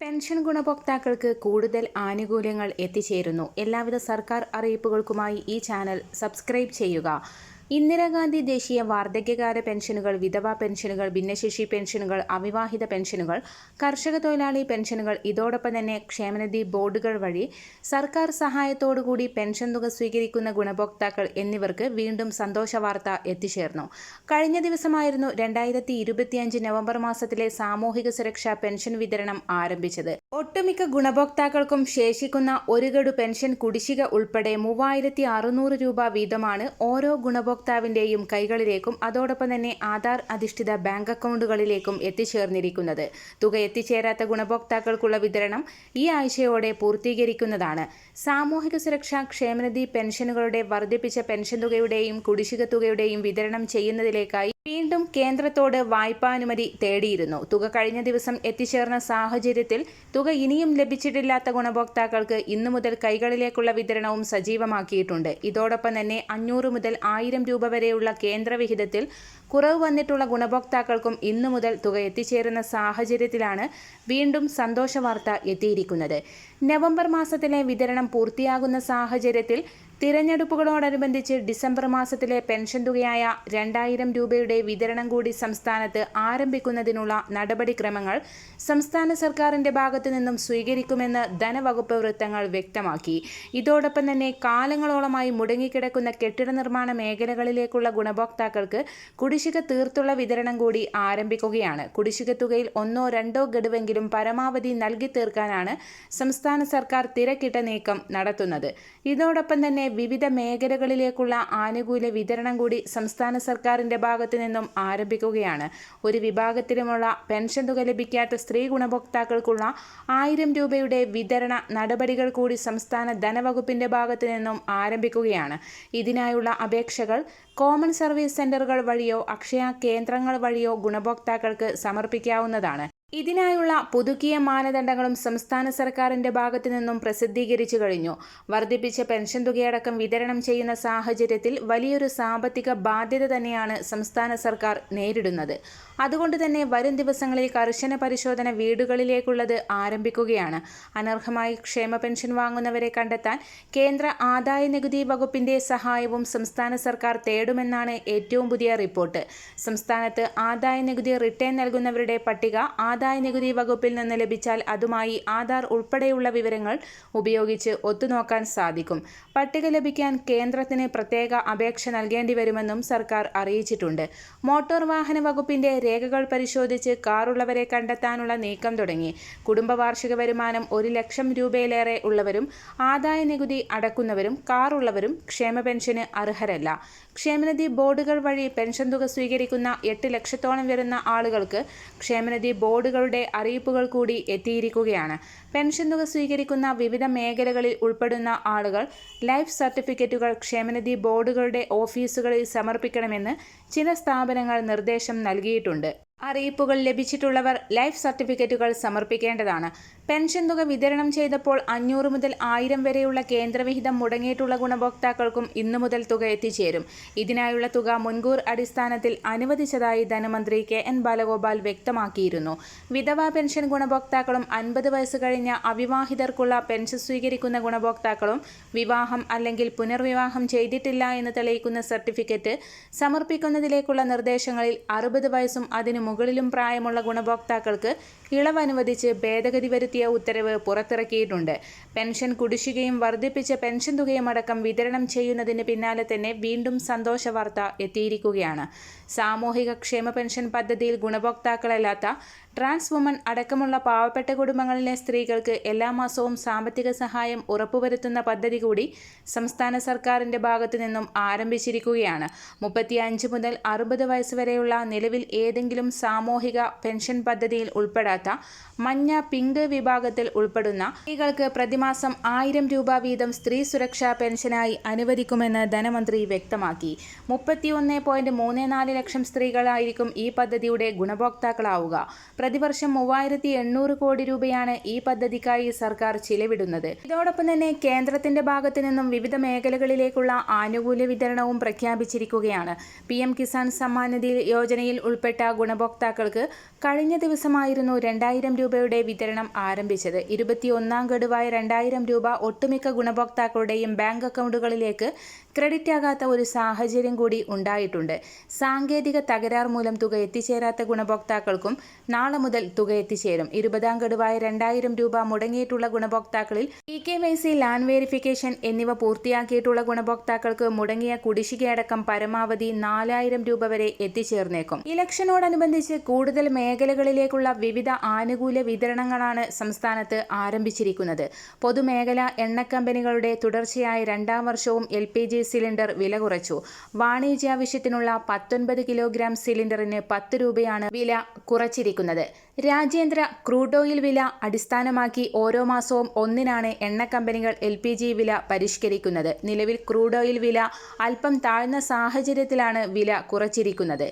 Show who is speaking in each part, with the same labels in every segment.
Speaker 1: Pension ഗുണഭോക്താക്കൾക്ക് കൂടുതൽ ആനുകൂല്യങ്ങൾ എത്തിച്ചേരുന്നു. എല്ലാവിധ സർക്കാർ അറിയിപ്പുകൾക്കുമായി ഈ ചാനൽ സബ്സ്ക്രൈബ് ചെയ്യുക. ഇന്ദിരാഗാന്ധി ദേശീയ വാർദ്ധക്യകാല പെൻഷനുകൾ വിധവാ പെൻഷനുകൾ ഭിന്നശേഷി പെൻഷനുകൾ അവിവാഹിത പെൻഷനുകൾ കർഷക തൊഴിലാളി പെൻഷനുകൾ ഇതോടൊപ്പം തന്നെ ക്ഷേമനിധി ബോർഡുകൾ വഴി സർക്കാർ സഹായത്തോടുകൂടി പെൻഷൻ തുക സ്വീകരിക്കുന്ന ഗുണഭോക്താക്കൾ എന്നിവർക്ക് വീണ്ടും സന്തോഷ വാർത്ത എത്തിച്ചേർന്നു. കഴിഞ്ഞ ദിവസമായിരുന്നു രണ്ടായിരത്തി ഇരുപത്തിയഞ്ച് നവംബർ മാസത്തിലെ സാമൂഹിക സുരക്ഷാ പെൻഷൻ വിതരണം ആരംഭിച്ചത്. ഒട്ടുമിക്ക ഗുണഭോക്താക്കൾക്കും ശേഷിക്കുന്ന ഒരു ഗഡു പെൻഷൻ കുടിശ്ശിക ഉൾപ്പെടെ മൂവായിരത്തി രൂപ വീതമാണ് ഓരോ ഗുണഭോക്താവിന്റെയും കൈകളിലേക്കും അതോടൊപ്പം തന്നെ ആധാർ അധിഷ്ഠിത ബാങ്ക് അക്കൗണ്ടുകളിലേക്കും എത്തിച്ചേർന്നിരിക്കുന്നത്. തുക എത്തിച്ചേരാത്ത ഗുണഭോക്താക്കൾക്കുള്ള വിതരണം ഈ ആഴ്ചയോടെ പൂർത്തീകരിക്കുന്നതാണ്. സാമൂഹിക സുരക്ഷാ ക്ഷേമനിധി പെൻഷനുകളുടെ വർദ്ധിപ്പിച്ച പെൻഷൻ തുകയുടെയും കുടിശ്ശിക തുകയുടെയും വിതരണം ചെയ്യുന്നതിലേക്കായി വീണ്ടും കേന്ദ്രത്തോട് വായ്പാനുമതി തേടിയിരുന്നു. തുക കഴിഞ്ഞ ദിവസം എത്തിച്ചേർന്ന സാഹചര്യത്തിൽ തുക ഇനിയും ലഭിച്ചിട്ടില്ലാത്ത ഗുണഭോക്താക്കൾക്ക് ഇന്നു മുതൽ കൈകളിലേക്കുള്ള വിതരണവും സജീവമാക്കിയിട്ടുണ്ട്. ഇതോടൊപ്പം തന്നെ അഞ്ഞൂറ് മുതൽ ആയിരം രൂപ വരെയുള്ള കേന്ദ്രവിഹിതത്തിൽ കുറവ് വന്നിട്ടുള്ള ഗുണഭോക്താക്കൾക്കും ഇന്നു മുതൽ തുക എത്തിച്ചേരുന്ന സാഹചര്യത്തിലാണ് വീണ്ടും സന്തോഷവാർത്ത എത്തിയിരിക്കുന്നത്. നവംബർ മാസത്തിലെ വിതരണം പൂർത്തിയാകുന്ന സാഹചര്യത്തിൽ തിരഞ്ഞെടുപ്പുകളോടനുബന്ധിച്ച് ഡിസംബർ മാസത്തിലെ പെൻഷൻ തുകയായ രണ്ടായിരം രൂപയുടെ വിതരണം കൂടി സംസ്ഥാനത്ത് ആരംഭിക്കുന്നതിനുള്ള നടപടിക്രമങ്ങൾ സംസ്ഥാന സർക്കാരിന്റെ ഭാഗത്തു നിന്നും സ്വീകരിക്കുമെന്ന് ധനവകുപ്പ് വൃത്തങ്ങൾ വ്യക്തമാക്കി. ഇതോടൊപ്പം തന്നെ കാലങ്ങളോളമായി മുടങ്ങിക്കിടക്കുന്ന കെട്ടിട നിർമ്മാണ മേഖലകളിലേക്കുള്ള ഗുണഭോക്താക്കൾക്ക് കുടിശ്ശിക തീർത്തുള്ള വിതരണം കൂടി ആരംഭിക്കുകയാണ്. കുടിശ്ശിക തുകയിൽ ഒന്നോ രണ്ടോ ഗഡുവെങ്കിലും പരമാവധി നൽകി തീർക്കാനാണ് സംസ്ഥാന സർക്കാർ തിരക്കിട്ട നീക്കം നടത്തുന്നത്. ഇതോടൊപ്പം തന്നെ വിവിധ മേഖലകളിലേക്കുള്ള ആനുകൂല്യ വിതരണം കൂടി സംസ്ഥാന സർക്കാരിന്റെ ഭാഗത്തു നിന്നും ആരംഭിക്കുകയാണ്. ഒരു വിഭാഗത്തിലുമുള്ള പെൻഷൻ തുക ലഭിക്കാത്ത സ്ത്രീ ഗുണഭോക്താക്കൾക്കുള്ള ആയിരം രൂപയുടെ വിതരണ നടപടികൾ കൂടി സംസ്ഥാന ധനവകുപ്പിന്റെ ഭാഗത്തു നിന്നും ആരംഭിക്കുകയാണ്. ഇതിനായുള്ള അപേക്ഷകൾ കോമൺ സർവീസ് സെന്ററുകൾ വഴിയോ അക്ഷയ കേന്ദ്രങ്ങൾ വഴിയോ ഗുണഭോക്താക്കൾക്ക് സമർപ്പിക്കാവുന്നതാണ്. ഇതിനായുള്ള പുതുക്കിയ മാനദണ്ഡങ്ങളും സംസ്ഥാന സർക്കാരിന്റെ ഭാഗത്തു നിന്നും പ്രസിദ്ധീകരിച്ചു കഴിഞ്ഞു. വർദ്ധിപ്പിച്ച പെൻഷൻ തുകയടക്കം വിതരണം ചെയ്യുന്ന സാഹചര്യത്തിൽ വലിയൊരു സാമ്പത്തിക ബാധ്യത തന്നെയാണ് സംസ്ഥാന സർക്കാർ നേരിടുന്നത്. അതുകൊണ്ട് തന്നെ വരും ദിവസങ്ങളിൽ കർശന പരിശോധന വീടുകളിലേക്കുള്ളത് ആരംഭിക്കുകയാണ്. അനർഹമായി ക്ഷേമ പെൻഷൻ വാങ്ങുന്നവരെ കണ്ടെത്താൻ കേന്ദ്ര ആദായ നികുതി വകുപ്പിന്റെ സഹായവും സംസ്ഥാന സർക്കാർ തേടുമെന്നാണ് ഏറ്റവും പുതിയ റിപ്പോർട്ട്. സംസ്ഥാനത്ത് ആദായ നികുതി റിട്ടേൺ നൽകുന്നവരുടെ പട്ടിക ആദായ നികുതി വകുപ്പിൽ നിന്ന് ലഭിച്ചാൽ അതുമായി ആധാർ ഉൾപ്പെടെയുള്ള വിവരങ്ങൾ ഉപയോഗിച്ച് ഒത്തുനോക്കാൻ സാധിക്കും. പട്ടിക ലഭിക്കാൻ കേന്ദ്രത്തിന് പ്രത്യേക അപേക്ഷ നൽകേണ്ടി വരുമെന്നും സർക്കാർ അറിയിച്ചിട്ടുണ്ട്. മോട്ടോർ വാഹന വകുപ്പിന്റെ രേഖകൾ പരിശോധിച്ച് കാറുള്ളവരെ കണ്ടെത്താനുള്ള നീക്കം തുടങ്ങി. കുടുംബവാർഷിക വരുമാനം ഒരു ലക്ഷം രൂപയിലേറെ ഉള്ളവരും ആദായ നികുതി അടക്കുന്നവരും കാറുള്ളവരും ക്ഷേമ പെൻഷന് അർഹരല്ല. ക്ഷേമനിധി ബോർഡുകൾ വഴി പെൻഷൻ തുക സ്വീകരിക്കുന്ന എട്ട് ലക്ഷത്തോളം വരുന്ന ആളുകൾക്ക് ക്ഷേമനിധി ബോർഡുകളുടെ അറിയിപ്പുകൾ കൂടി എത്തിയിരിക്കുകയാണ്. പെൻഷൻ തുക സ്വീകരിക്കുന്ന വിവിധ മേഖലകളിൽ ഉൾപ്പെടുന്ന ആളുകൾ ലൈഫ് സർട്ടിഫിക്കറ്റുകൾ ക്ഷേമനിധി ബോർഡുകളുടെ ഓഫീസുകളിൽ സമർപ്പിക്കണമെന്ന് ചില സ്ഥാപനങ്ങൾ നിർദ്ദേശം നൽകിയിട്ടുണ്ട്. ഉണ്ട് അറിയിപ്പുകൾ ലഭിച്ചിട്ടുള്ളവർ ലൈഫ് സർട്ടിഫിക്കറ്റുകൾ സമർപ്പിക്കേണ്ടതാണ്. പെൻഷൻ തുക വിതരണം ചെയ്തപ്പോൾ അഞ്ഞൂറ് മുതൽ ആയിരം വരെയുള്ള കേന്ദ്രവിഹിതം മുടങ്ങിയിട്ടുള്ള ഗുണഭോക്താക്കൾക്കും ഇന്നു മുതൽ തുക എത്തിച്ചേരും. ഇതിനായുള്ള തുക മുൻകൂർ അടിസ്ഥാനത്തിൽ അനുവദിച്ചതായി ധനമന്ത്രി കെ എൻ ബാലഗോപാൽ വ്യക്തമാക്കിയിരുന്നു. വിധവാ പെൻഷൻ ഗുണഭോക്താക്കളും അൻപത് വയസ്സ് കഴിഞ്ഞ അവിവാഹിതർക്കുള്ള പെൻഷൻ സ്വീകരിക്കുന്ന ഗുണഭോക്താക്കളും വിവാഹം അല്ലെങ്കിൽ പുനർവിവാഹം ചെയ്തിട്ടില്ല എന്ന് തെളിയിക്കുന്ന സർട്ടിഫിക്കറ്റ് സമർപ്പിക്കുന്നതിലേക്കുള്ള നിർദ്ദേശങ്ങളിൽ അറുപത് വയസ്സും അതിനു മുകളിലും പ്രായമുള്ള ഗുണഭോക്താക്കൾക്ക് ഇളവ് അനുവദിച്ച് ഭേദഗതി വരുത്തിയ ഉത്തരവ് പുറത്തിറക്കിയിട്ടുണ്ട്. പെൻഷൻ കുടിശ്ശികയും വർദ്ധിപ്പിച്ച പെൻഷൻ തുകയും അടക്കം വിതരണം ചെയ്യുന്നതിന് പിന്നാലെ തന്നെ വീണ്ടും സന്തോഷ വാർത്ത എത്തിയിരിക്കുകയാണ്. സാമൂഹിക ക്ഷേമ പെൻഷൻ പദ്ധതിയിൽ ഗുണഭോക്താക്കളല്ലാത്ത ട്രാൻസ് വുമൺ അടക്കമുള്ള പാവപ്പെട്ട കുടുംബങ്ങളിലെ സ്ത്രീകൾക്ക് എല്ലാ മാസവും സാമ്പത്തിക സഹായം ഉറപ്പുവരുത്തുന്ന പദ്ധതി കൂടി സംസ്ഥാന സർക്കാരിന്റെ ഭാഗത്തു നിന്നും ആരംഭിച്ചിരിക്കുകയാണ്. മുപ്പത്തിയഞ്ച് മുതൽ അറുപത് വയസ്സ് വരെയുള്ള നിലവിൽ ഏതെങ്കിലും സാമൂഹിക പെൻഷൻ പദ്ധതിയിൽ ഉൾപ്പെടാത്ത മഞ്ഞ പിങ്ക് വിഭാഗത്തിൽ ഉൾപ്പെടുന്ന സ്ത്രീകൾക്ക് പ്രതിമാസം ആയിരം രൂപ വീതം സ്ത്രീ സുരക്ഷാ പെൻഷനായി അനുവദിക്കുമെന്ന് ധനമന്ത്രി വ്യക്തമാക്കി. മുപ്പത്തിയൊന്ന് പോയിന്റ് മൂന്ന് നാല് ലക്ഷം സ്ത്രീകളായിരിക്കും ഈ പദ്ധതിയുടെ ഗുണഭോക്താക്കളാവുക. പ്രതിവർഷം മൂവായിരത്തി എണ്ണൂറ് കോടി രൂപയാണ് ഈ പദ്ധതിക്കായി സർക്കാർ ചിലവിടുന്നത്. ഇതോടൊപ്പം തന്നെ കേന്ദ്രത്തിന്റെ ഭാഗത്തു നിന്നും വിവിധ മേഖലകളിലേക്കുള്ള ആനുകൂല്യ വിതരണവും പ്രഖ്യാപിച്ചിരിക്കുകയാണ്. പി എം കിസാൻ സമ്മാൻ നിധി യോജനയിൽ ഉൾപ്പെട്ട ഗുണഭോക്താക്കൾക്ക് കഴിഞ്ഞ ദിവസമായിരുന്നു രണ്ടായിരം രൂപയുടെ വിതരണം ആരംഭിച്ചത്. ഇരുപത്തിയൊന്നാം ഗഡുവായ രണ്ടായിരം രൂപ ഒട്ടുമിക്ക ഗുണഭോക്താക്കളുടെയും ബാങ്ക് അക്കൗണ്ടുകളിലേക്ക് ക്രെഡിറ്റ് ആകാത്ത ഒരു സാഹചര്യം കൂടി ഉണ്ടായിട്ടുണ്ട്. സാങ്കേതിക തകരാർ മൂലം തുക എത്തിച്ചേരാത്ത ഗുണഭോക്താക്കൾക്കും നാളെ മുതൽ തുക എത്തിച്ചേരും. ഇരുപതാം ഗഡുവായ രണ്ടായിരം രൂപ മുടങ്ങിയിട്ടുള്ള ഗുണഭോക്താക്കളിൽ e K Y C land verification എന്നിവ പൂർത്തിയാക്കിയിട്ടുള്ള ഗുണഭോക്താക്കൾക്ക് മുടങ്ങിയ കുടിശ്ശികയടക്കം പരമാവധി നാലായിരം രൂപ വരെ എത്തിച്ചേർന്നേക്കും. ഇലക്ഷനോടനുബന്ധിച്ച് കൂടുതൽ മേഖലകളിലേക്കുള്ള വിവിധ ആനുകൂല്യ വിതരണങ്ങളാണ് സംസ്ഥാനത്ത് ആരംഭിച്ചിരിക്കുന്നത്. പൊതുമേഖലാ എണ്ണക്കമ്പനികളുടെ തുടർച്ചയായ രണ്ടാം വർഷവും എൽ പി ജി സിലിണ്ടർ വില കുറച്ചു. വാണിജ്യാവശ്യത്തിനുള്ള പത്തൊൻപത് കിലോഗ്രാം സിലിണ്ടറിന് പത്ത് രൂപയാണ് വില കുറച്ചിരിക്കുന്നത്. രാജ്യാന്തര ക്രൂഡ് ഓയിൽ വില അടിസ്ഥാനമാക്കി ഓരോ മാസവും ഒന്നിനാണ് എണ്ണ കമ്പനികൾ എൽ പി ജി വില പരിഷ്കരിക്കുന്നത്. നിലവിൽ ക്രൂഡ് ഓയിൽ വില അല്പം താഴ്ന്ന സാഹചര്യത്തിലാണ് വില കുറച്ചിരിക്കുന്നത്.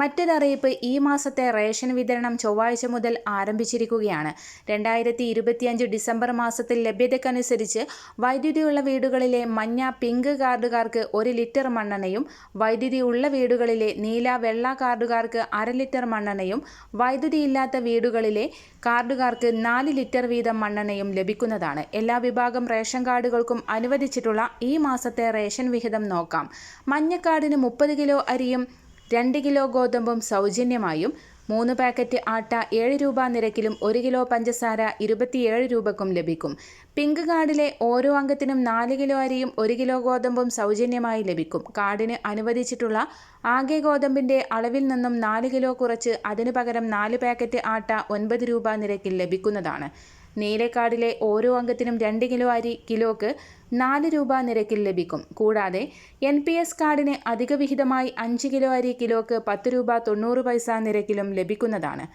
Speaker 1: മറ്റൊരറിയിപ്പ് ഈ മാസത്തെ റേഷൻ വിതരണം ചൊവ്വാഴ്ച മുതൽ ആരംഭിച്ചിരിക്കുകയാണ്. രണ്ടായിരത്തി ഇരുപത്തിയഞ്ച് ഡിസംബർ മാസത്തിൽ ലഭ്യതക്കനുസരിച്ച് വൈദ്യുതിയുള്ള വീടുകളിലെ മഞ്ഞ പിങ്ക് കാർഡുകാർക്ക് ഒരു ലിറ്റർ മണ്ണെണ്ണയും വൈദ്യുതി ഉള്ള വീടുകളിലെ നീല വെള്ള കാർഡുകാർക്ക് അര ലിറ്റർ മണ്ണെണ്ണയും വൈദ്യുതി ഇല്ലാത്ത വീടുകളിലെ കാർഡുകാർക്ക് നാല് ലിറ്റർ വീതം മണ്ണെണ്ണയും ലഭിക്കുന്നതാണ്. എല്ലാ വിഭാഗം റേഷൻ കാർഡുകൾക്കും അനുവദിച്ചിട്ടുള്ള ഈ മാസത്തെ റേഷൻ വിഹിതം നോക്കാം. മഞ്ഞക്കാർഡിന് മുപ്പത് കിലോ അരിയും രണ്ട് കിലോ ഗോതമ്പും സൗജന്യമായും മൂന്ന് പാക്കറ്റ് ആട്ട ഏഴ് രൂപ നിരക്കിലും ഒരു കിലോ പഞ്ചസാര ഇരുപത്തിയേഴ് രൂപക്കും ലഭിക്കും. പിങ്ക് കാർഡിലെ ഓരോ അംഗത്തിനും നാല് കിലോ അരിയും ഒരു കിലോ ഗോതമ്പും സൗജന്യമായി ലഭിക്കും. കാർഡിന് അനുവദിച്ചിട്ടുള്ള ആകെ ഗോതമ്പിന്റെ അളവിൽ നിന്നും നാല് കിലോ കുറച്ച് അതിനു പകരം നാല് പാക്കറ്റ് ആട്ട ഒൻപത് രൂപ നിരക്കിൽ ലഭിക്കുന്നതാണ്. നീലക്കാർഡിലെ ഓരോ അംഗത്തിനും രണ്ട് കിലോ അരി കിലോക്ക് നാല് രൂപ നിരക്കിൽ ലഭിക്കും. കൂടാതെ എൻ പി എസ് കാർഡിന് അധിക വിഹിതമായി അഞ്ച് കിലോ അരി കിലോക്ക് പത്ത് രൂപ തൊണ്ണൂറ് പൈസ നിരക്കിലും ലഭിക്കുന്നതാണ്.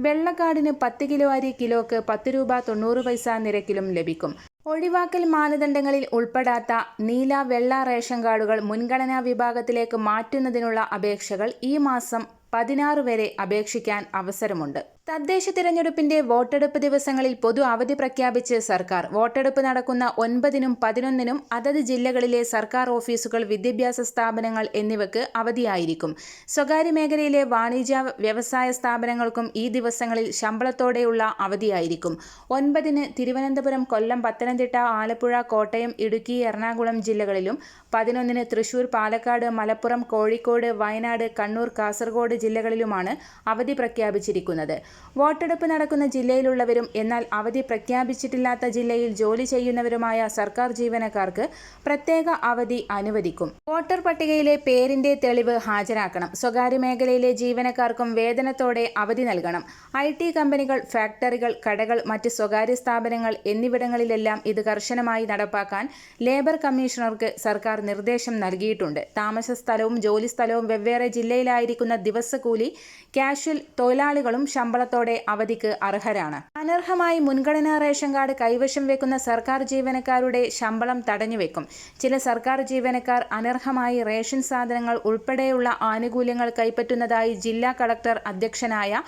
Speaker 1: വെള്ളക്കാർഡിന് പത്ത് കിലോ അരി കിലോക്ക് പത്ത് രൂപ തൊണ്ണൂറ് പൈസ നിരക്കിലും ലഭിക്കും. ഒഴിവാക്കൽ മാനദണ്ഡങ്ങളിൽ ഉൾപ്പെടാത്ത നീല വെള്ള റേഷൻ കാർഡുകൾ മുൻഗണനാ വിഭാഗത്തിലേക്ക് മാറ്റുന്നതിനുള്ള അപേക്ഷകൾ ഈ മാസം പതിനാറ് വരെ അപേക്ഷിക്കാൻ അവസരമുണ്ട്. തദ്ദേശ തിരഞ്ഞെടുപ്പിന്റെ വോട്ടെടുപ്പ് ദിവസങ്ങളിൽ പൊതു അവധി പ്രഖ്യാപിച്ച് സർക്കാർ. വോട്ടെടുപ്പ് നടക്കുന്ന ഒൻപതിനും പതിനൊന്നിനും അതത് ജില്ലകളിലെ സർക്കാർ ഓഫീസുകൾ വിദ്യാഭ്യാസ സ്ഥാപനങ്ങൾ എന്നിവയ്ക്ക് അവധിയായിരിക്കും. സ്വകാര്യ മേഖലയിലെ വാണിജ്യ വ്യവസായ സ്ഥാപനങ്ങൾക്കും ഈ ദിവസങ്ങളിൽ ശമ്പളത്തോടെയുള്ള അവധിയായിരിക്കും. ഒൻപതിന് തിരുവനന്തപുരം കൊല്ലം പത്തനംതിട്ട ആലപ്പുഴ കോട്ടയം ഇടുക്കി എറണാകുളം ജില്ലകളിലും പതിനൊന്നിന് തൃശൂർ പാലക്കാട് മലപ്പുറം കോഴിക്കോട് വയനാട് കണ്ണൂർ കാസർഗോഡ് ജില്ലകളിലുമാണ് അവധി പ്രഖ്യാപിച്ചിരിക്കുന്നത്. വോട്ടെടുപ്പ് നടക്കുന്ന ജില്ലയിലുള്ളവരും എന്നാൽ അവധി പ്രഖ്യാപിച്ചിട്ടില്ലാത്ത ജില്ലയിൽ ജോലി ചെയ്യുന്നവരുമായ സർക്കാർ ജീവനക്കാർക്ക് പ്രത്യേക അവധി അനുവദിക്കും. വോട്ടർ പട്ടികയിലെ പേരിന്റെ തെളിവ് ഹാജരാക്കണം. സ്വകാര്യ മേഖലയിലെ ജീവനക്കാർക്കും വേതനത്തോടെ അവധി നൽകണം. ഐ ടി കമ്പനികൾ ഫാക്ടറികൾ കടകൾ മറ്റ് സ്വകാര്യ സ്ഥാപനങ്ങൾ എന്നിവിടങ്ങളിലെല്ലാം ഇത് കർശനമായി നടപ്പാക്കാൻ ലേബർ കമ്മീഷണർക്ക് സർക്കാർ നിർദ്ദേശം നൽകിയിട്ടുണ്ട്. താമസ സ്ഥലവും ജോലി സ്ഥലവും വെവ്വേറെ ജില്ലയിലായിരിക്കുന്ന ദിവസക്കൂലി കാഷ്വൽ തൊഴിലാളികളും ശമ്പളത്തോടെ അവധിക്ക് അർഹരാണ്. അനർഹമായി മുൻഗണനാ റേഷൻ കാർഡ് കൈവശം വെക്കുന്ന സർക്കാർ ജീവനക്കാരുടെ ശമ്പളം തടഞ്ഞുവെക്കും ചില സർക്കാർ ജീവനക്കാർ അനർഹമായി റേഷൻ സാധനങ്ങൾ ഉൾപ്പെടെയുള്ള ആനുകൂല്യങ്ങൾ കൈപ്പറ്റുന്നതായി ജില്ലാ കളക്ടർ അധ്യക്ഷനായ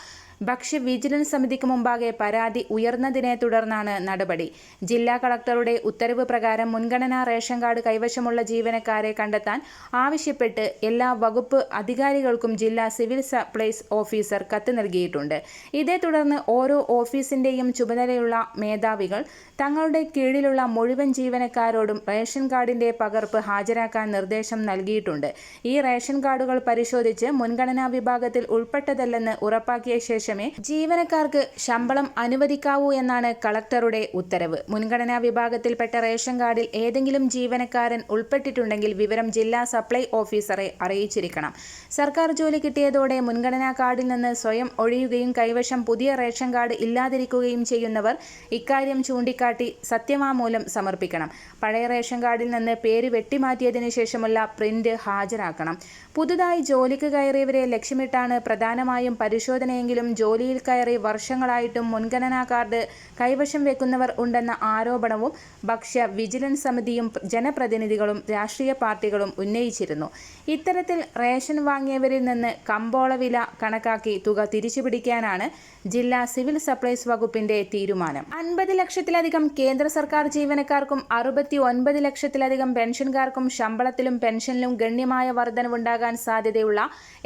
Speaker 1: ഭക്ഷ്യ വിജിലൻസ് സമിതിക്ക് മുമ്പാകെ പരാതി ഉയർന്നതിനെ തുടർന്നാണ് നടപടി. ജില്ലാ കളക്ടറുടെ ഉത്തരവ് പ്രകാരം മുൻഗണനാ റേഷൻ കാർഡ് കൈവശമുള്ള ജീവനക്കാരെ കണ്ടെത്താൻ ആവശ്യപ്പെട്ട് എല്ലാ വകുപ്പ് അധികാരികൾക്കും ജില്ലാ സിവിൽ സപ്ലൈസ് ഓഫീസർ കത്ത് നൽകിയിട്ടുണ്ട്. ഇതേ തുടർന്ന് ഓരോ ഓഫീസിന്റെയും ചുമതലയുള്ള മേധാവികൾ തങ്ങളുടെ കീഴിലുള്ള മുഴുവൻ ജീവനക്കാരോടും റേഷൻ കാർഡിന്റെ പകർപ്പ് ഹാജരാക്കാൻ നിർദ്ദേശം നൽകിയിട്ടുണ്ട്. ഈ റേഷൻ കാർഡുകൾ പരിശോധിച്ച് മുൻഗണനാ വിഭാഗത്തിൽ ഉൾപ്പെട്ടതല്ലെന്ന് ഉറപ്പാക്കിയ ശേഷം ശേഷമേ ജീവനക്കാർക്ക് ശമ്പളം അനുവദിക്കാവൂ എന്നാണ് കളക്ടറുടെ ഉത്തരവ്. മുൻഗണനാ വിഭാഗത്തിൽപ്പെട്ട റേഷൻ കാർഡിൽ ഏതെങ്കിലും ജീവനക്കാരൻ ഉൾപ്പെട്ടിട്ടുണ്ടെങ്കിൽ വിവരം ജില്ലാ സപ്ലൈ ഓഫീസറെ അറിയിച്ചിരിക്കണം. സർക്കാർ ജോലി കിട്ടിയതോടെ മുൻഗണനാ കാർഡിൽ നിന്ന് സ്വയം ഒഴിയുകയും കൈവശം പുതിയ റേഷൻ കാർഡ് ഇല്ലാതിരിക്കുകയും ചെയ്യുന്നവർ ഇക്കാര്യം ചൂണ്ടിക്കാട്ടി സത്യവാമൂലം സമർപ്പിക്കണം. പഴയ റേഷൻ കാർഡിൽ നിന്ന് പേര് വെട്ടിമാറ്റിയതിനു ശേഷമുള്ള പ്രിന്റ് ഹാജരാക്കണം. പുതുതായി ജോലിക്ക് കയറിയവരെ ലക്ഷ്യമിട്ടാണ് പ്രധാനമായും പരിശോധനയെങ്കിലും ജോലിയിൽ കയറി വർഷങ്ങളായിട്ടും മുൻഗണനാ കാർഡ് കൈവശം വെക്കുന്നവർ ഉണ്ടെന്ന ആരോപണവും ഭക്ഷ്യ വിജിലൻസ് സമിതിയും ജനപ്രതിനിധികളും രാഷ്ട്രീയ പാർട്ടികളും ഉന്നയിച്ചിരുന്നു. ഇത്തരത്തിൽ റേഷൻ വാങ്ങിയവരിൽ നിന്ന് കമ്പോള വില കണക്കാക്കി തുക തിരിച്ചുപിടിക്കാനാണ് ജില്ലാ സിവിൽ സപ്ലൈസ് വകുപ്പിന്റെ തീരുമാനം. അൻപത് ലക്ഷത്തിലധികം കേന്ദ്ര സർക്കാർ ജീവനക്കാർക്കും അറുപത്തി ഒൻപത് ലക്ഷത്തിലധികം പെൻഷൻകാർക്കും ശമ്പളത്തിലും പെൻഷനിലും ഗണ്യമായ വർധനവുണ്ടാകാൻ സാധ്യതയുള്ള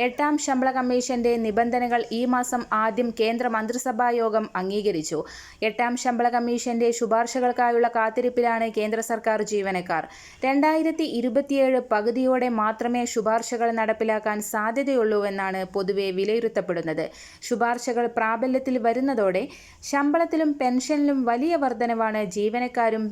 Speaker 1: എട്ടാം ശമ്പള കമ്മീഷന്റെ നിബന്ധനകൾ ഈ മാസം ആദ്യം കേന്ദ്ര മന്ത്രിസഭാ യോഗം അംഗീകരിച്ചു. എട്ടാം ശമ്പള കമ്മീഷന്റെ ശുപാർശകൾക്കായുള്ള കാത്തിരിപ്പിലാണ് കേന്ദ്ര സർക്കാർ ജീവനക്കാർ. രണ്ടായിരത്തി ഇരുപത്തിയേഴ് പകുതിയോടെ മാത്രമേ ശുപാർശകൾ നടപ്പിലാക്കാൻ സാധ്യതയുള്ളൂവെന്നാണ് പൊതുവെ വിലയിരുത്തപ്പെടുന്നത്. ശുപാർശകൾ പ്രാബല്യത്തിൽ വരുന്നതോടെ ശമ്പളത്തിലും പെൻഷനിലും വലിയ വർധനവാണ് ജീവനക്കാരും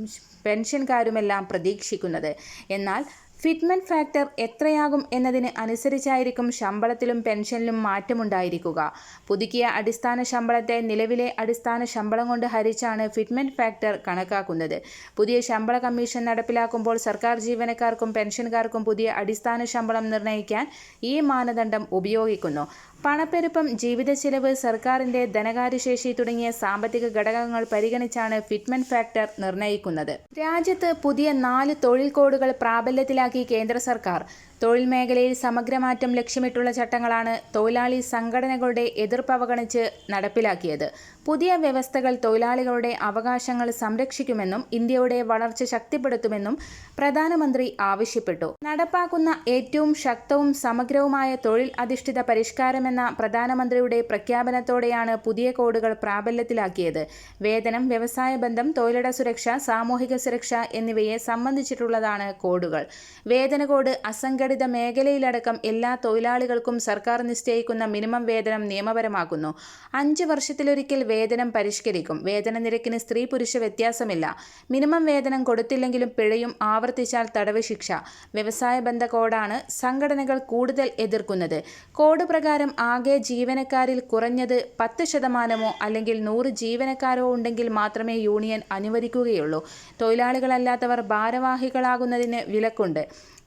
Speaker 1: പെൻഷൻകാരുമെല്ലാം പ്രതീക്ഷിക്കുന്നത്. എന്നാൽ ഫിറ്റ്മെന്റ് ഫാക്ടർ എത്രയാകും എന്നതിന് അനുസരിച്ചായിരിക്കും ശമ്പളത്തിലും പെൻഷനിലും മാറ്റമുണ്ടായിരിക്കുക. പുതുക്കിയ അടിസ്ഥാന ശമ്പളത്തെ നിലവിലെ അടിസ്ഥാന ശമ്പളം കൊണ്ട് ഹരിച്ചാണ് ഫിറ്റ്മെന്റ് ഫാക്ടർ കണക്കാക്കുന്നത്. പുതിയ ശമ്പള കമ്മീഷൻ നടപ്പിലാക്കുമ്പോൾ സർക്കാർ ജീവനക്കാർക്കും പെൻഷൻകാർക്കും പുതിയ അടിസ്ഥാന ശമ്പളം നിർണയിക്കാൻ ഈ മാനദണ്ഡം ഉപയോഗിക്കുന്നു. പണപ്പെരുപ്പം ജീവിത ചെലവ് സർക്കാരിന്റെ ധനകാര്യശേഷി തുടങ്ങിയ സാമ്പത്തിക ഘടകങ്ങൾ പരിഗണിച്ചാണ് ഫിറ്റ്മെന്റ് ഫാക്ടർ നിർണയിക്കുന്നത് രാജ്യത്ത് പുതിയ നാല് തൊഴിൽ കോഡുകൾ പ്രാബല്യത്തിലാക്കി കേന്ദ്ര സർക്കാർ. തൊഴിൽ മേഖലയിൽ സമഗ്രമാറ്റം ലക്ഷ്യമിട്ടുള്ള ചട്ടങ്ങളാണ് തൊഴിലാളി സംഘടനകളുടെ എതിർപ്പ് അവഗണിച്ച് നടപ്പിലാക്കിയത്. പുതിയ വ്യവസ്ഥകൾ തൊഴിലാളികളുടെ അവകാശങ്ങൾ സംരക്ഷിക്കുമെന്നും ഇന്ത്യയുടെ വളർച്ച ശക്തിപ്പെടുത്തുമെന്നും പ്രധാനമന്ത്രി ആവശ്യപ്പെട്ടു. നടപ്പാക്കുന്ന ഏറ്റവും ശക്തവും സമഗ്രവുമായ തൊഴിൽ അധിഷ്ഠിത പരിഷ്കാരമെന്ന പ്രധാനമന്ത്രിയുടെ പ്രഖ്യാപനത്തോടെയാണ് പുതിയ കോഡുകൾ പ്രാബല്യത്തിലാക്കിയത്. വേതനം വ്യവസായ ബന്ധം തൊഴിലിട സുരക്ഷ സാമൂഹിക സുരക്ഷ എന്നിവയെ സംബന്ധിച്ചിട്ടുള്ളതാണ് കോഡുകൾ. വേതന കോഡ് അസംഘടിത മേഖലയിലടക്കം എല്ലാ തൊഴിലാളികൾക്കും സർക്കാർ നിശ്ചയിക്കുന്ന മിനിമം വേതനം നിയമപരമാക്കുന്നു. അഞ്ച് വർഷത്തിലൊരിക്കൽ വേതനം പരിഷ്കരിക്കും. വേതന നിരക്കിന് സ്ത്രീ പുരുഷ വ്യത്യാസമില്ല. മിനിമം വേതനം കൊടുത്തില്ലെങ്കിലും പിഴയും ആവർത്തിച്ചാൽ തടവ് ശിക്ഷ. വ്യവസായ ബന്ധ കോഡാണ് സംഘടനകൾ കൂടുതൽ എതിർക്കുന്നത്. കോഡ് പ്രകാരം ആകെ ജീവനക്കാരിൽ കുറഞ്ഞത് പത്ത് ശതമാനമോ അല്ലെങ്കിൽ നൂറ് ജീവനക്കാരോ ഉണ്ടെങ്കിൽ മാത്രമേ യൂണിയൻ അനുവദിക്കുകയുള്ളൂ. തൊഴിലാളികളല്ലാത്തവർ ഭാരവാഹികളാകുന്നതിന് വിലക്കുണ്ട്.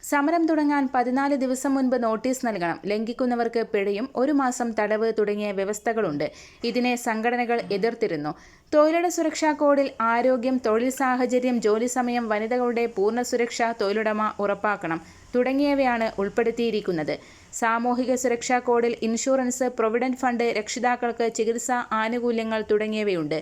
Speaker 1: സമരം തുടങ്ങാൻ പതിനാല് ദിവസം മുൻപ് നോട്ടീസ് നൽകണം. ലംഘിക്കുന്നവർക്ക് പിഴയും ഒരു മാസം തടവ് തുടങ്ങിയ വ്യവസ്ഥകളുണ്ട്. ഇതിനെ സംഘടനകൾ എതിർത്തിരുന്നു. തൊഴിലുട സുരക്ഷാ കോഡിൽ ആരോഗ്യം തൊഴിൽ സാഹചര്യം ജോലി സമയം വനിതകളുടെ പൂർണ സുരക്ഷ തൊഴിലുടമ ഉറപ്പാക്കണം തുടങ്ങിയവയാണ് ഉൾപ്പെടുത്തിയിരിക്കുന്നത്. സാമൂഹിക സുരക്ഷാ കോഡിൽ ഇൻഷുറൻസ് പ്രൊവിഡന്റ് ഫണ്ട് രക്ഷിതാക്കൾക്ക് ചികിത്സാ ആനുകൂല്യങ്ങൾ തുടങ്ങിയവയുണ്ട്.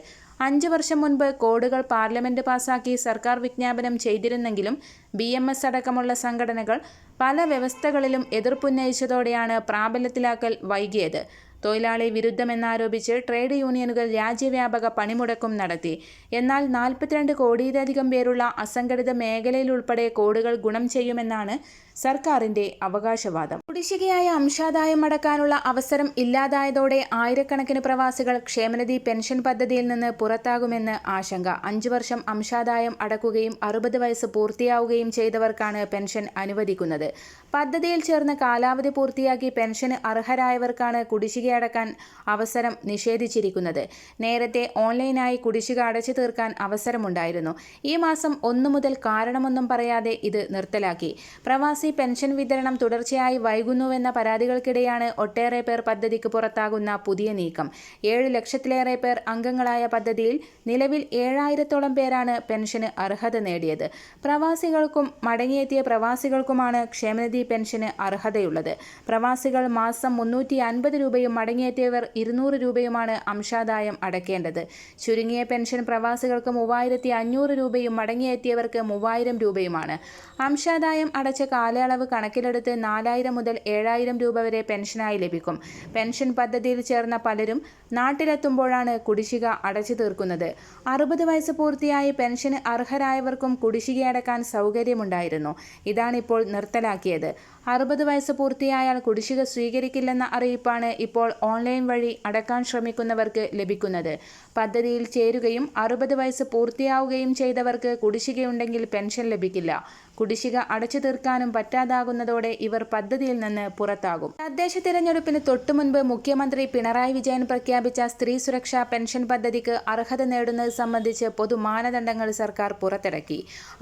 Speaker 1: അഞ്ച് വർഷം മുൻപ് കോഡുകൾ പാർലമെന്റ് പാസാക്കി സർക്കാർ വിജ്ഞാപനം ചെയ്തിരുന്നെങ്കിലും ബി എം എസ് അടക്കമുള്ള സംഘടനകൾ പല വ്യവസ്ഥകളിലും എതിർപ്പുന്നയിച്ചതോടെയാണ് പ്രാബല്യത്തിലാക്കൽ വൈകിയത്. തൊഴിലാളി വിരുദ്ധമെന്നാരോപിച്ച് ട്രേഡ് യൂണിയനുകൾ രാജ്യവ്യാപക പണിമുടക്കും നടത്തി. എന്നാൽ നാൽപ്പത്തിരണ്ട് കോടിയിലധികം പേരുള്ള അസംഘടിത മേഖലയിലുൾപ്പെടെ കോഡുകൾ ഗുണം ചെയ്യുമെന്നാണ് സർക്കാരിന്റെ അവകാശവാദം. കുടിശ്ശികയായ അംശാദായം അടക്കാനുള്ള അവസരം ഇല്ലാതായതോടെ ആയിരക്കണക്കിന് പ്രവാസികൾ ക്ഷേമനിധി പെൻഷൻ പദ്ധതിയിൽ നിന്ന് പുറത്താകുമെന്ന് ആശങ്ക. അഞ്ചു വർഷം അംശാദായം അടക്കുകയും അറുപത് വയസ്സ് പൂർത്തിയാവുകയും ചെയ്തവർക്കാണ് പെൻഷൻ അനുവദിക്കുന്നത്. പദ്ധതിയിൽ ചേർന്ന് കാലാവധി പൂർത്തിയാക്കി പെൻഷന് അർഹരായവർക്കാണ് കുടിശ്ശിക അടക്കാൻ അവസരം നിഷേധിച്ചിരിക്കുന്നത്. നേരത്തെ ഓൺലൈനായി കുടിശ്ശിക അടച്ചു തീർക്കാൻ അവസരമുണ്ടായിരുന്നു. ഈ മാസം ഒന്നു മുതൽ കാരണമൊന്നും പറയാതെ ഇത് നിർത്തലാക്കി. പ്രവാസി പെൻഷൻ വിതരണം തുടർച്ചയായി വൈകുന്നുവെന്ന പരാതികൾക്കിടെയാണ് ഒട്ടേറെ പേർ പദ്ധതിക്ക് പുറത്താകുന്ന പുതിയ നീക്കം. ഏഴ് ലക്ഷത്തിലേറെ പേർ അംഗങ്ങളായ പദ്ധതിയിൽ നിലവിൽ ഏഴായിരത്തോളം പേരാണ് പെൻഷന് അർഹത നേടിയത്. പ്രവാസികൾക്കും മടങ്ങിയെത്തിയ പ്രവാസികൾക്കുമാണ് ക്ഷേമനിധി പെൻഷന് അർഹതയുള്ളത്. പ്രവാസികൾ മാസം മുന്നൂറ്റി അൻപത് രൂപയും മടങ്ങിയെത്തിയവർ ഇരുന്നൂറ് രൂപയുമാണ് അംശാദായം അടക്കേണ്ടത്. ചുരുങ്ങിയ പെൻഷൻ പ്രവാസികൾക്ക് മൂവായിരത്തി അഞ്ഞൂറ് രൂപയും മടങ്ങിയെത്തിയവർക്ക് മൂവായിരം രൂപയുമാണ് അംശാദായം അടച്ച കാലയളവ് കണക്കിലെടുത്ത് നാലായിരം മുതൽ ഏഴായിരം രൂപ വരെ പെൻഷനായി ലഭിക്കും. പെൻഷൻ പദ്ധതിയിൽ ചേർന്ന പലരും നാട്ടിലെത്തുമ്പോഴാണ് കുടിശ്ശിക അടച്ചു തീർക്കുന്നത്. അറുപത് വയസ്സ് പൂർത്തിയായി പെൻഷന് അർഹരായവർക്കും കുടിശ്ശിക അടക്കാൻ സൗകര്യമുണ്ടായിരുന്നു. ഇതാണിപ്പോൾ നിർത്തലാക്കിയത്. അറുപത് വയസ്സ് പൂർത്തിയായാൽ കുടിശ്ശിക സ്വീകരിക്കില്ലെന്ന അറിയിപ്പാണ് ഇപ്പോൾ ഓൺലൈൻ വഴി അടക്കാൻ ശ്രമിക്കുന്നവർക്ക് ലഭിക്കുന്നത്. പദ്ധതിയിൽ ചേരുകയും അറുപത് വയസ്സ് പൂർത്തിയാവുകയും ചെയ്തവർക്ക് കുടിശ്ശികയുണ്ടെങ്കിൽ പെൻഷൻ ലഭിക്കില്ല. കുടിശ്ശിക അടച്ചു തീർക്കാനും പറ്റാതാകുന്നതോടെ ഇവർ പദ്ധതിയിൽ നിന്ന് പുറത്താകും. തദ്ദേശ തിരഞ്ഞെടുപ്പിന് തൊട്ടുമുൻപ് മുഖ്യമന്ത്രി പിണറായി വിജയൻ പ്രഖ്യാപിച്ച സ്ത്രീ സുരക്ഷാ പെൻഷൻ പദ്ധതിക്ക് അർഹത നേടുന്നത് സംബന്ധിച്ച് പൊതു മാനദണ്ഡങ്ങൾ സർക്കാർ പുറത്തിറക്കി.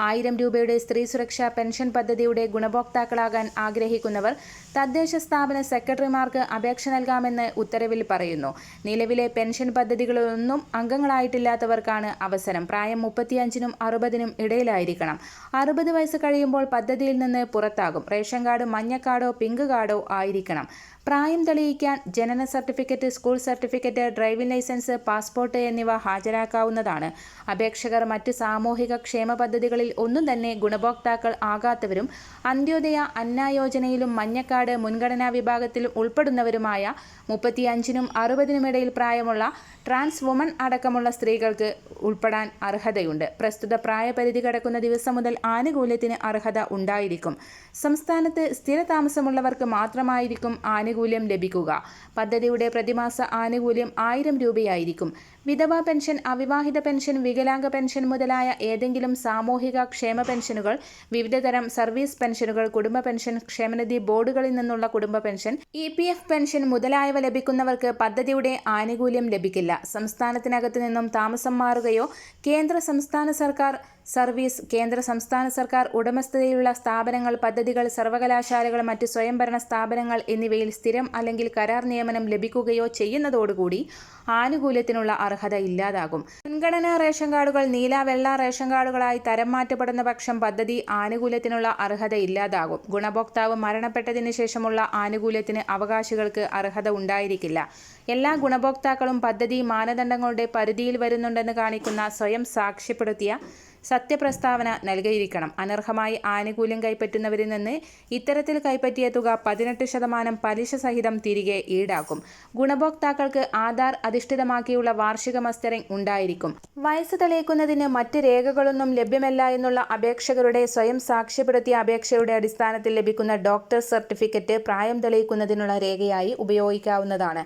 Speaker 1: ആയിരം രൂപയുടെ സ്ത്രീ സുരക്ഷാ പെൻഷൻ പദ്ധതിയുടെ ഗുണഭോക്താക്കളാകാൻ ആഗ്രഹിക്കുന്നവർ തദ്ദേശ സ്ഥാപന സെക്രട്ടറിമാർക്ക് അപേക്ഷ നൽകാമെന്ന് ഉത്തരവിൽ പറയുന്നു. നിലവിലെ പെൻഷൻ പദ്ധതികളൊന്നും അംഗങ്ങളായിട്ടില്ലാത്തവർക്കാണ് അവസരം. പ്രായം മുപ്പത്തിയഞ്ചിനും അറുപതിനും ഇടയിലായിരിക്കണം. അറുപത് വയസ്സ് കഴിയുമ്പോൾ പദ്ധതിയിൽ നിന്ന് പുറത്താകും. റേഷൻ കാർഡ് മഞ്ഞ കാർഡോ പിങ്ക് കാർഡോ ആയിരിക്കണം. പ്രായം തെളിയിക്കാൻ ജനന certificate school certificate driving licence passport എന്നിവ ഹാജരാക്കാവുന്നതാണ്. അപേക്ഷകർ മറ്റ് സാമൂഹിക ക്ഷേമ പദ്ധതികളിൽ ഒന്നും തന്നെ ഗുണഭോക്താക്കൾ ആകാത്തവരും അന്ത്യോദയ അന്നായോജനയിലും മഞ്ഞക്കാട് മുൻഗണനാ വിഭാഗത്തിലും ഉൾപ്പെടുന്നവരുമായ മുപ്പത്തിയഞ്ചിനും അറുപതിനുമിടയിൽ പ്രായമുള്ള ട്രാൻസ് വുമൺ അടക്കമുള്ള സ്ത്രീകൾക്ക് ഉൾപ്പെടാൻ അർഹതയുണ്ട്. പ്രസ്തുത പ്രായപരിധി കടക്കുന്ന ദിവസം മുതൽ ആനുകൂല്യത്തിന് അർഹത ഉണ്ടായിരിക്കും. സംസ്ഥാനത്ത് സ്ഥിരതാമസമുള്ളവർക്ക് മാത്രമായിരിക്കും ആനുകൂല്യം ലഭിക്കുക. പദ്ധതിയുടെ പ്രതിമാസ ആനുകൂല്യം ആയിരം രൂപയായിരിക്കും. വിധവാ പെൻഷൻ അവിവാഹിത പെൻഷൻ വികലാംഗ പെൻഷൻ മുതലായ ഏതെങ്കിലും സാമൂഹിക ക്ഷേമ പെൻഷനുകൾ വിവിധതരം സർവീസ് പെൻഷനുകൾ കുടുംബ പെൻഷൻ ക്ഷേമനിധി ബോർഡുകളിൽ നിന്നുള്ള കുടുംബ pension E P F pension മുതലായവ ലഭിക്കുന്നവർക്ക് പദ്ധതിയുടെ ആനുകൂല്യം ലഭിക്കില്ല. സംസ്ഥാനത്തിനകത്തു നിന്നും താമസം മാറുകയോ കേന്ദ്ര സംസ്ഥാന സർക്കാർ സർവീസ് കേന്ദ്ര സംസ്ഥാന സർക്കാർ ഉടമസ്ഥതയിലുള്ള സ്ഥാപനങ്ങൾ പദ്ധതികൾ സർവകലാശാലകൾ മറ്റ് സ്വയംഭരണ സ്ഥാപനങ്ങൾ എന്നിവയിൽ സ്ഥിരം അല്ലെങ്കിൽ കരാർ നിയമനം ലഭിക്കുകയോ ചെയ്യുന്നതോടുകൂടി ആനുകൂല്യത്തിനുള്ള അർഹത ഇല്ലാതാകും. മുൻഗണനാ റേഷൻ കാർഡുകൾ നീല വെള്ള റേഷൻ കാർഡുകളായി തരം മാറ്റപ്പെടുന്ന പക്ഷം പദ്ധതി ആനുകൂല്യത്തിനുള്ള അർഹത ഇല്ലാതാകും. ഗുണഭോക്താവ് മരണപ്പെട്ടതിന് ശേഷമുള്ള ആനുകൂല്യത്തിന് അവകാശികൾക്ക് അർഹത ഉണ്ടായിരിക്കില്ല. എല്ലാ ഗുണഭോക്താക്കളും പദ്ധതി മാനദണ്ഡങ്ങളുടെ പരിധിയിൽ വരുന്നുണ്ടെന്ന് കാണിക്കുന്ന സ്വയം സാക്ഷ്യപ്പെടുത്തിയ സത്യപ്രസ്താവന നൽകിയിരിക്കണം. അനർഹമായി ആനുകൂല്യം കൈപ്പറ്റുന്നവരിൽ നിന്ന് ഇത്തരത്തിൽ കൈപ്പറ്റിയ തുക പതിനെട്ട് ശതമാനം പലിശ സഹിതം തിരികെ ഈടാക്കും. ഗുണഭോക്താക്കൾക്ക് ആധാർ അധിഷ്ഠിതമാക്കിയുള്ള വാർഷിക മസ്റ്ററിംഗ് ഉണ്ടായിരിക്കും. വയസ്സ് തെളിയിക്കുന്നതിന് മറ്റ് രേഖകളൊന്നും ലഭ്യമല്ല എന്നുള്ള അപേക്ഷകരുടെ സ്വയം സാക്ഷ്യപ്പെടുത്തിയ അപേക്ഷയുടെ അടിസ്ഥാനത്തിൽ ലഭിക്കുന്ന ഡോക്ടർ സർട്ടിഫിക്കറ്റ് പ്രായം തെളിയിക്കുന്നതിനുള്ള രേഖയായി ഉപയോഗിക്കാവുന്നതാണ്.